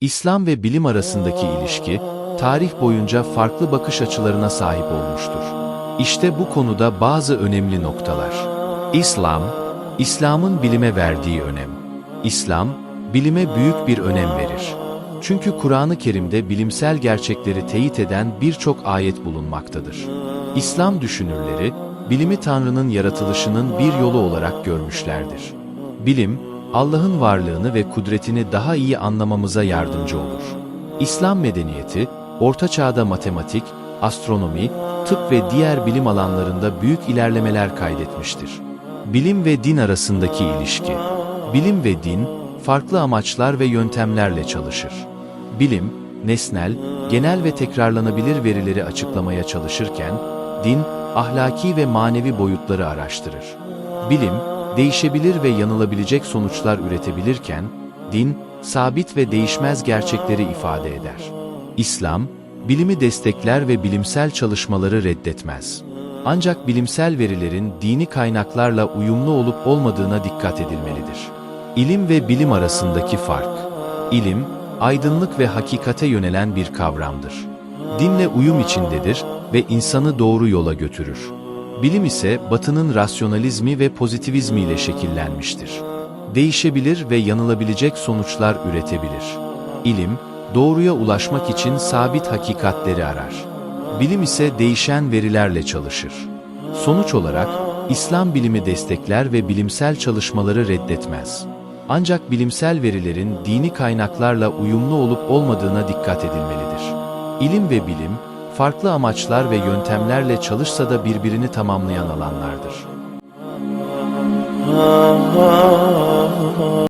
İslam ve bilim arasındaki ilişki, tarih boyunca farklı bakış açılarına sahip olmuştur. İşte bu konuda bazı önemli noktalar. İslam, İslam'ın bilime verdiği önem. İslam, bilime büyük bir önem verir. Çünkü Kur'an-ı Kerim'de bilimsel gerçekleri teyit eden birçok ayet bulunmaktadır. İslam düşünürleri, bilimi Tanrı'nın yaratılışının bir yolu olarak görmüşlerdir. Bilim, Allah'ın varlığını ve kudretini daha iyi anlamamıza yardımcı olur. İslam medeniyeti, Orta Çağ'da matematik, astronomi, tıp ve diğer bilim alanlarında büyük ilerlemeler kaydetmiştir. Bilim ve din arasındaki ilişki. Bilim ve din, farklı amaçlar ve yöntemlerle çalışır. Bilim, nesnel, genel ve tekrarlanabilir verileri açıklamaya çalışırken, din, ahlaki ve manevi boyutları araştırır. Bilim, değişebilir ve yanılabilecek sonuçlar üretebilirken, din, sabit ve değişmez gerçekleri ifade eder. İslam, bilimi destekler ve bilimsel çalışmaları reddetmez. Ancak bilimsel verilerin dini kaynaklarla uyumlu olup olmadığına dikkat edilmelidir. İlim ve bilim arasındaki fark. İlim, aydınlık ve hakikate yönelen bir kavramdır. Dinle uyum içindedir ve insanı doğru yola götürür. Bilim ise batının rasyonalizmi ve pozitivizmi ile şekillenmiştir. Değişebilir ve yanılabilecek sonuçlar üretebilir. İlim, doğruya ulaşmak için sabit hakikatleri arar. Bilim ise değişen verilerle çalışır. Sonuç olarak, İslam bilimi destekler ve bilimsel çalışmaları reddetmez. Ancak bilimsel verilerin dini kaynaklarla uyumlu olup olmadığına dikkat edilmelidir. İlim ve bilim, farklı amaçlar ve yöntemlerle çalışsa da birbirini tamamlayan alanlardır.